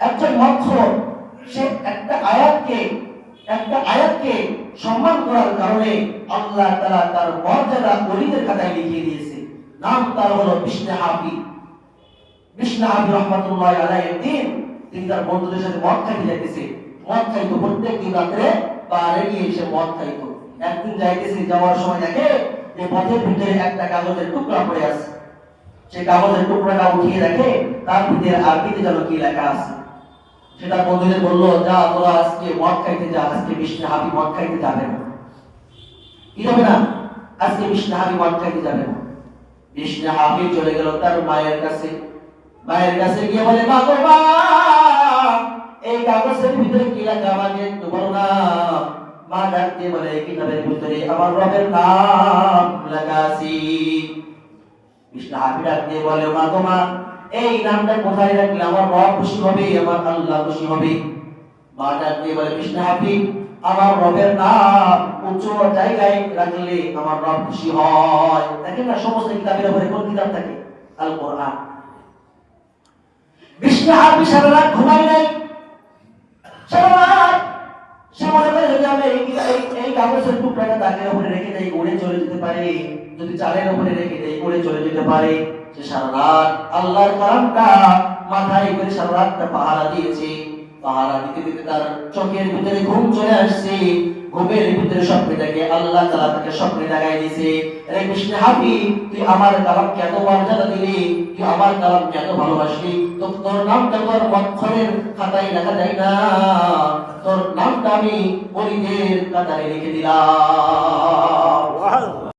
একজন মক্ষর সে একটা আয়াতকে একটা আয়াতকে সম্মান করার কারণে আল্লাহ তারা তার মর্যাদা ওলিদের খাতায় লিখিয়ে দিয়েছে। নাম তার হলো বিষ্ণু হাফি। বিষ্ণু হাফি রহমতুল্লাহ আলাইহির দিন তিনি তার বন্ধুদের সাথে মদ খাইতে যাইতেছে। মদ খাইতো প্রত্যেক দিন রাত্রে বারে গিয়ে এসে মদ খাইতো। একদিন যাইতেছে, যাওয়ার সময় দেখে যে পথের ভিতরে একটা কাগজের টুকরা পড়ে আছে। সে কাগজের টুকরাটা উঠিয়ে দেখে তার ভিতরে আরবিতে যেন কি লেখা আছে। সেটা বন্ধুদের বলল, যা, তোরা আজকে মদ খাইতে যা, আজকে বিষ্ণু হাবি মদ খাইতে যাবে না। কি যাবে না? আজকে বিষ্ণু হাবি মদ খাইতে যাবে না। বিষ্ণু হাবি চলে গেল তার মায়ের কাছে। মায়ের কাছে গিয়ে বলে, মা গো, মা, এই কাগজের ভিতরে কি লেখা আমাকে একটু বলো না? মা ডাক দিয়ে বলে, এই কিতাবের ভিতরে আমার রবের নাম লেখা আছে। বিষ্ণু হাবি ডাক দিয়ে বলে, মা গো, মা এই নামটা কোথায় রাখলে? আমার রব খুশি হবে, আমার আল্লাহ খুশি হবে। মা দিয়ে বলে বিষ্ণু হাবি আমার রবের নাম উঁচু জায়গায় রাখলে আমার রব খুশি হয়। দেখেন না, সমস্ত কিতাবের উপরে কোন কিতাব থাকে? আল কোরআন হাবি সারা রাত ঘুমাই নাই। যদি আমি চালের উপরে রেখে দেই, উড়ে চলে যেতে পারে। সে সারা রাত আল্লাহর কালামটা মাথায় করে সারা রাতটা পাহারা দিয়েছে। পাহারা দিতে দিতে তার চোখের ভিতরে ঘুম চলে আসছে। ঘুমের ভিতরে দেখে আল্লাহ তাআলা তাকে স্বপ্নে দিয়েছে। রে কৃষ্ণ হাবি, তুই আমার কালামকে এত মর্যাদা দিলি, তুই আমার কালামকে এত ভালোবাসলি, তো তোর নামটা তোর অক্ষরের খাতায় লেখা যায় না। তোর নামটা আমি কাতারে লিখে দিলাম।